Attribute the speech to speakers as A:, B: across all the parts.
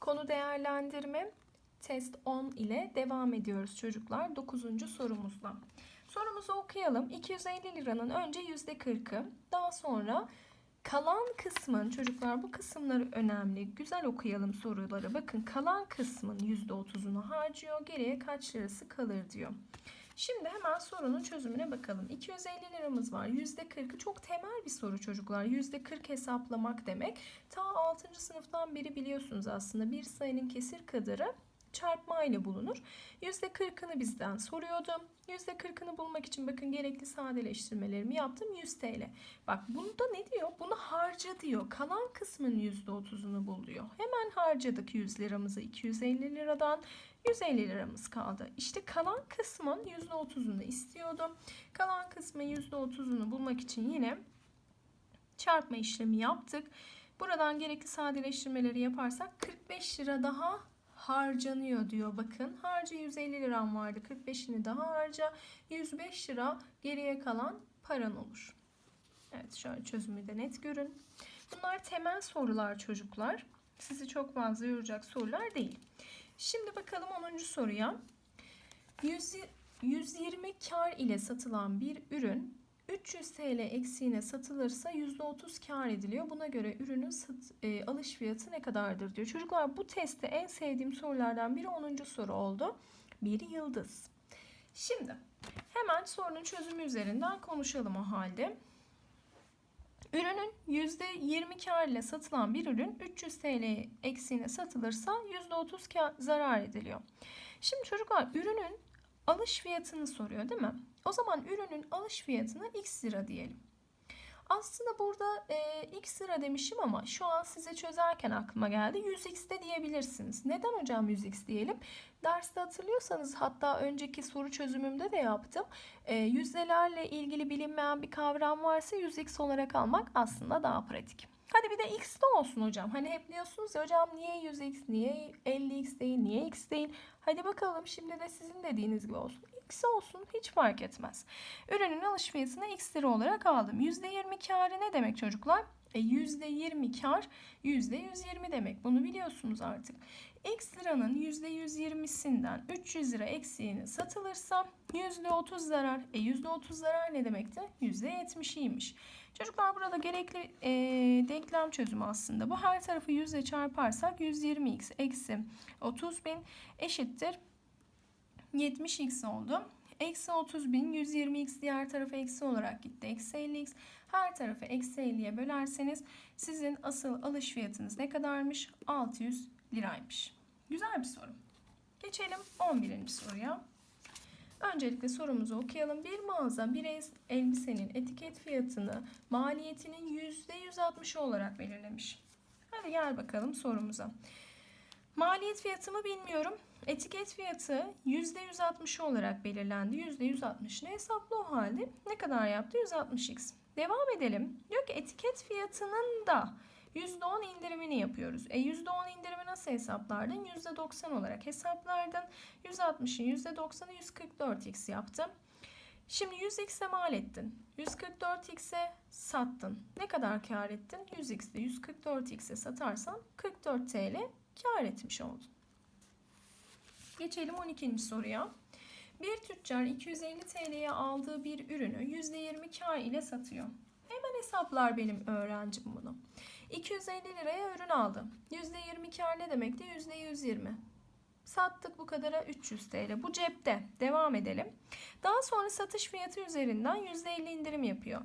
A: Konu değerlendirme test 10 ile devam ediyoruz çocuklar 9. sorumuzla. Sorumuzu okuyalım. 250 liranın önce %40'ı daha sonra kalan kısmın çocuklar bu kısımları önemli. Güzel okuyalım soruları. Bakın kalan kısmın %30'unu harcıyor. Geriye kaç lirası kalır diyor. Şimdi hemen sorunun çözümüne bakalım. 250 liramız var. %40'ı çok temel bir soru çocuklar. %40 hesaplamak demek. Ta 6. sınıftan beri biliyorsunuz aslında bir sayının kesir kadarı çarpma ile bulunur. %40'ını bizden soruyordu. %40'ını bulmak için bakın gerekli sadeleştirmelerimi yaptım 100 TL. Bak bunda ne diyor? Bunu harca diyor. Kalan kısmın %30'unu bul diyor. Hemen harcadık 100 liramızı 250 liradan. 150 liramız kaldı. İşte kalan kısmın %30'unu istiyordum. Kalan kısmın %30'unu bulmak için yine çarpma işlemi yaptık. Buradan gerekli sadeleştirmeleri yaparsak 45 lira daha harcanıyor diyor. Bakın harca 150 liram vardı. 45'ini daha harca. 105 lira geriye kalan paran olur. Evet şöyle çözümü de net görün. Bunlar temel sorular çocuklar. Sizi çok fazla yoracak sorular değil. Şimdi bakalım 10. soruya. 100 120 kar ile satılan bir ürün 300 TL eksiğine satılırsa %30 kar ediliyor. Buna göre ürünün sat, e, alış fiyatı ne kadardır diyor. Çocuklar bu testte en sevdiğim sorulardan biri 10. soru oldu. Bir yıldız. Şimdi hemen sorunun çözümü üzerinden konuşalım o halde. Ürünün %20 kar ile satılan bir ürün 300 TL eksiğine satılırsa %30 kar, zarar ediliyor. Şimdi çocuklar ürünün alış fiyatını soruyor değil mi? O zaman ürünün alış fiyatına x lira diyelim. Aslında burada e, x lira demişim ama şu an size çözerken aklıma geldi. 100x de diyebilirsiniz. Neden hocam 100x diyelim? Derste hatırlıyorsanız hatta önceki soru çözümümde de yaptım. E, yüzdelerle ilgili bilinmeyen bir kavram varsa 100x olarak almak aslında daha pratik. Hadi bir de x de olsun hocam. Hani hep diyorsunuz ya hocam niye 100x, niye 50x değil, niye x değil. Hadi bakalım şimdi de sizin dediğiniz gibi olsun. X olsun hiç fark etmez. Ürünün alış fiyatını x lira olarak aldım. %20 karı ne demek çocuklar? E %20 kar %120 demek. Bunu biliyorsunuz artık. X liranın %120'sinden 300 lira eksiğini satılırsa %30 zarar. E %30 zarar ne demekti? %70'iymiş. Çocuklar burada gerekli e, denklem çözümü aslında. Bu her tarafı 100 ile çarparsak 120x eksi 30.000 eşittir 70x oldu. Eksi 30 bin 120x diğer tarafa eksi olarak gitti. Eksi 50x her tarafı eksi 50'ye bölerseniz sizin asıl alış fiyatınız ne kadarmış? 600 liraymış. Güzel bir soru. Geçelim 11. soruya. Öncelikle sorumuzu okuyalım. Bir mağaza bir elbisenin etiket fiyatını maliyetinin %160 olarak belirlemiş. Hadi gel bakalım sorumuza. Maliyet fiyatımı bilmiyorum. Etiket fiyatı %160 olarak belirlendi. %160 ne hesaplı o halde? Ne kadar yaptı? 160x. Devam edelim. Diyor ki etiket fiyatının da %10 indirimini yapıyoruz. E %10 indirimi nasıl hesaplardın? %90 olarak hesaplardın. 160'ın %90'ı 144x yaptım. Şimdi 100x'e mal ettin. 144x'e sattın. Ne kadar kar ettin? 100x'de 144x'e satarsan 44 TL kar etmiş oldun. Geçelim 12. soruya. Bir tüccar 250 TL'ye aldığı bir ürünü %20 kar ile satıyor. Hemen hesaplar benim öğrencim bunu. 250 liraya ürün aldı. %20 kar ne demekti? %120. Sattık bu kadara 300 TL. Bu cepte. Devam edelim. Daha sonra satış fiyatı üzerinden %50 indirim yapıyor.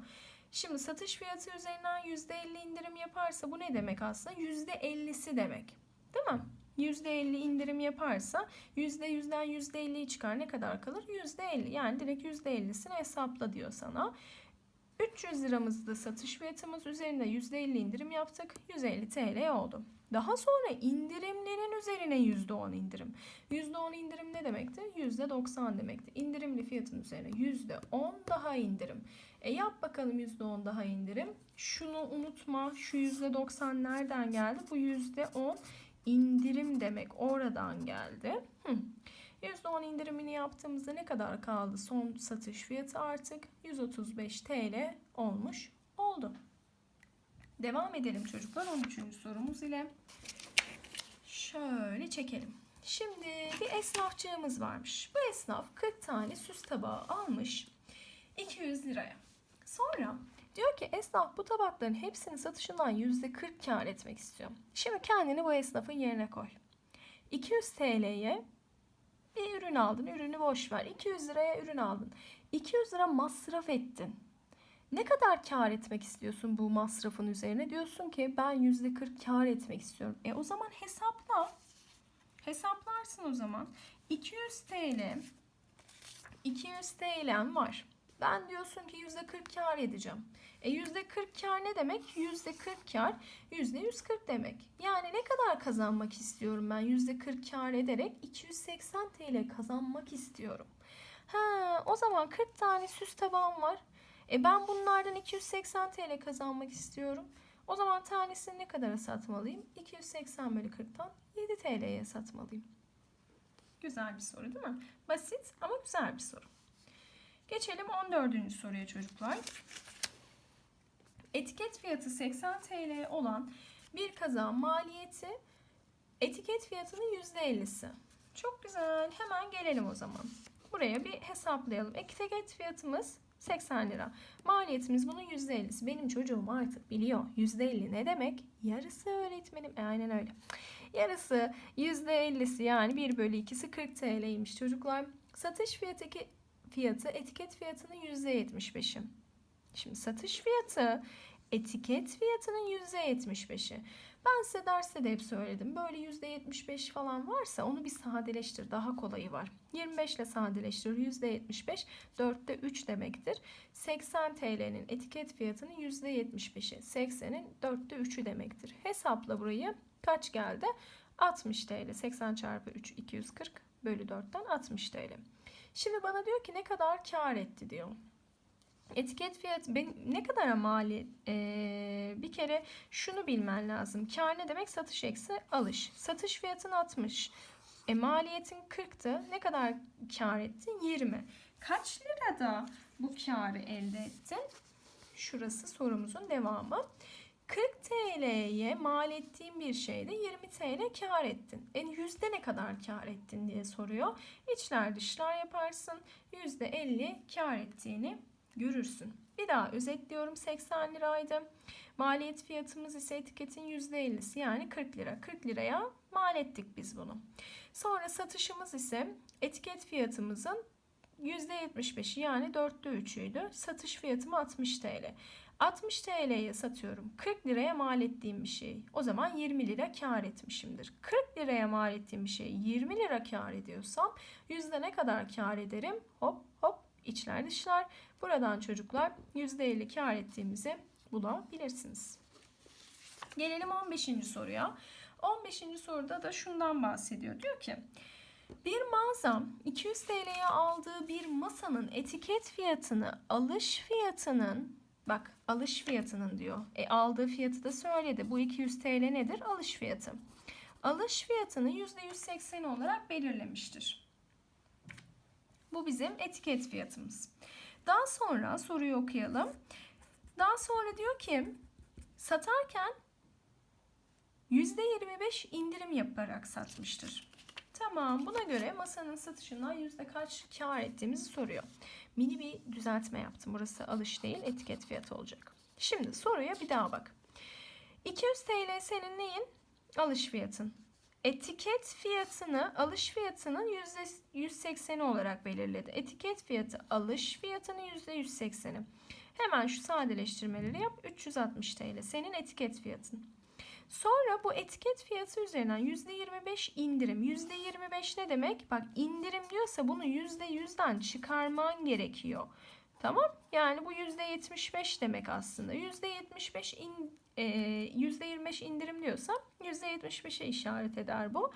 A: Şimdi satış fiyatı üzerinden %50 indirim yaparsa bu ne demek aslında? %50'si demek. Değil mi? %50 indirim yaparsa %100'den %50'yi çıkar ne kadar kalır? %50 yani direkt %50'sini hesapla diyor sana. 300 liramızda satış fiyatımız üzerinde %50 indirim yaptık. 150 TL oldu. Daha sonra indirimlerin üzerine %10 indirim. %10 indirim ne demekti? %90 demekti. İndirimli fiyatın üzerine %10 daha indirim. E yap bakalım %10 daha indirim. Şunu unutma. Şu %90 nereden geldi? Bu %10 indirim demek oradan geldi. Hı. %10 indirimini yaptığımızda ne kadar kaldı son satış fiyatı artık 135 TL olmuş oldu. Devam edelim çocuklar 13. sorumuz ile. şöyle çekelim. Şimdi bir esnafçığımız varmış. Bu esnaf 40 tane süs tabağı almış 200 liraya. Sonra diyor ki esnaf bu tabakların hepsini satışından %40 kar etmek istiyor. Şimdi kendini bu esnafın yerine koy. 200 TL'ye bir ürün aldın. Ürünü boş ver. 200 liraya ürün aldın. 200 lira masraf ettin. Ne kadar kar etmek istiyorsun bu masrafın üzerine? Diyorsun ki ben %40 kar etmek istiyorum. E o zaman hesapla. Hesaplarsın o zaman. 200 TL 200 TL'm var. Ben diyorsun ki %40 kar edeceğim. E %40 kar ne demek? %40 kar %140 demek. Yani ne kadar kazanmak istiyorum ben %40 kar ederek 280 TL kazanmak istiyorum. Ha, o zaman 40 tane süs tabağım var. E ben bunlardan 280 TL kazanmak istiyorum. O zaman tanesini ne kadara satmalıyım? 280 bölü 40'tan 7 TL'ye satmalıyım. Güzel bir soru değil mi? Basit ama güzel bir soru. Geçelim 14. soruya çocuklar. Etiket fiyatı 80 TL olan bir kazağın maliyeti etiket fiyatının %50'si. Çok güzel. Hemen gelelim o zaman. Buraya bir hesaplayalım. Etiket fiyatımız 80 lira. Maliyetimiz bunun %50'si. Benim çocuğum artık biliyor. %50 ne demek? Yarısı öğretmenim. E, aynen öyle. Yarısı %50'si yani 1 bölü 2'si 40 TL'ymiş çocuklar. Satış fiyatı, fiyatı etiket fiyatının %75'i. Şimdi satış fiyatı etiket fiyatının %75'i. Ben size derste de hep söyledim. Böyle %75 falan varsa onu bir sadeleştir. Daha kolayı var. 25 ile sadeleştir. %75 4'te 3 demektir. 80 TL'nin etiket fiyatının %75'i. 80'in 4'te 3'ü demektir. Hesapla burayı. Kaç geldi? 60 TL. 80 çarpı 3 240 bölü 4'ten 60 TL. Şimdi bana diyor ki ne kadar kar etti diyor. Etiket fiyatı ben, ne kadar mali? Ee, bir kere şunu bilmen lazım. Kar ne demek? Satış eksi alış. Satış fiyatın 60. E, maliyetin 40'tı. Ne kadar kar ettin? 20. Kaç lirada bu karı elde ettin? Şurası sorumuzun devamı. 40 TL'ye mal ettiğin bir şeyde 20 TL kar ettin. En yüzde ne kadar kar ettin diye soruyor. İçler dışlar yaparsın. Yüzde 50 kar ettiğini görürsün. Bir daha özetliyorum 80 liraydı. Maliyet fiyatımız ise etiketin %50'si yani 40 lira. 40 liraya mal ettik biz bunu. Sonra satışımız ise etiket fiyatımızın %75'i yani 4'te 3'üydü. Satış fiyatım 60 TL. 60 TL'ye satıyorum. 40 liraya mal ettiğim bir şey. O zaman 20 lira kar etmişimdir. 40 liraya mal ettiğim bir şey 20 lira kar ediyorsam yüzde ne kadar kar ederim? Hop hop içler dışlar. Buradan çocuklar %50 kar ettiğimizi bulabilirsiniz. Gelelim 15. soruya. 15. soruda da şundan bahsediyor. Diyor ki bir mağazam 200 TL'ye aldığı bir masanın etiket fiyatını alış fiyatının bak alış fiyatının diyor. E aldığı fiyatı da söyledi. Bu 200 TL nedir? Alış fiyatı. Alış fiyatını %180 olarak belirlemiştir. Bu bizim etiket fiyatımız. Daha sonra soruyu okuyalım. Daha sonra diyor ki satarken %25 indirim yaparak satmıştır. Tamam buna göre masanın satışından yüzde kaç kar ettiğimizi soruyor. Mini bir düzeltme yaptım. Burası alış değil etiket fiyatı olacak. Şimdi soruya bir daha bak. 200 TL senin neyin? Alış fiyatın. Etiket fiyatını alış fiyatının %180'i olarak belirledi. Etiket fiyatı alış fiyatının %180'i. Hemen şu sadeleştirmeleri yap. 360 TL senin etiket fiyatın. Sonra bu etiket fiyatı üzerinden %25 indirim. %25 ne demek? Bak indirim diyorsa bunu %100'den çıkarman gerekiyor. Tamam? Yani bu %75 demek aslında. %75 in, e, %25 indirim diyorsa %75'e işaret eder bu.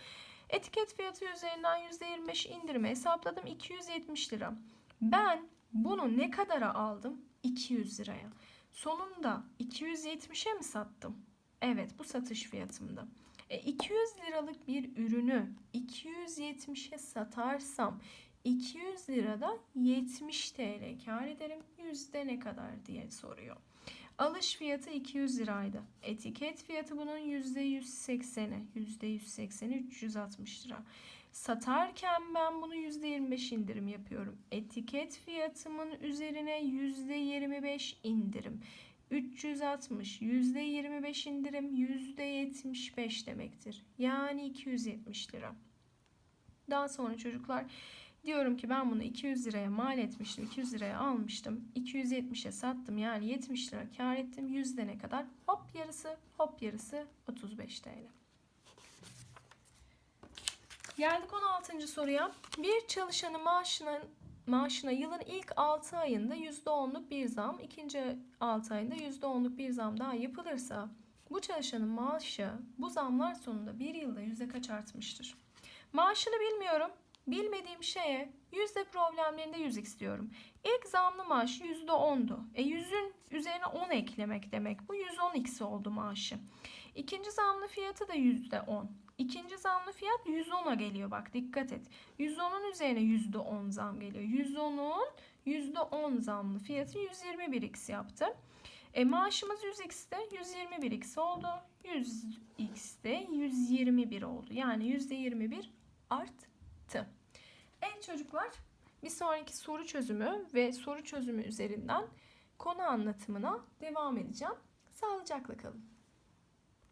A: Etiket fiyatı üzerinden %25 indirime hesapladım 270 lira. Ben bunu ne kadara aldım? 200 liraya. Sonunda 270'e mi sattım? Evet bu satış fiyatımda. E, 200 liralık bir ürünü 270'e satarsam 200 lirada 70 TL kar ederim. Yüzde ne kadar diye soruyor. Alış fiyatı 200 liraydı. Etiket fiyatı bunun %180'i. %180'i 360 lira. Satarken ben bunu %25 indirim yapıyorum. Etiket fiyatımın üzerine %25 indirim. 360 %25 indirim %75 demektir. Yani 270 lira. Daha sonra çocuklar diyorum ki ben bunu 200 liraya mal etmiştim. 200 liraya almıştım. 270'e sattım. Yani 70 lira kar ettim. Yüzde ne kadar? Hop yarısı hop yarısı 35 TL. Geldik 16. soruya. Bir çalışanın maaşına maaşına yılın ilk 6 ayında %10'luk bir zam, ikinci 6 ayında %10'luk bir zam daha yapılırsa bu çalışanın maaşı bu zamlar sonunda bir yılda yüzde kaç artmıştır? Maaşını bilmiyorum. Bilmediğim şeye yüzde problemlerinde 100x diyorum. İlk zamlı maaş %10'du. E 100'ün üzerine 10 eklemek demek. Bu 110x oldu maaşı. İkinci zamlı fiyatı da %10. İkinci zamlı fiyat 110'a geliyor bak dikkat et. 110'un üzerine %10 zam geliyor. 110'un %10 zamlı fiyatı 121x yaptı. E maaşımız 100x'te 121x oldu. 100x'te 121 oldu. Yani %21 arttı. Evet çocuklar bir sonraki soru çözümü ve soru çözümü üzerinden konu anlatımına devam edeceğim. Sağlıcakla kalın.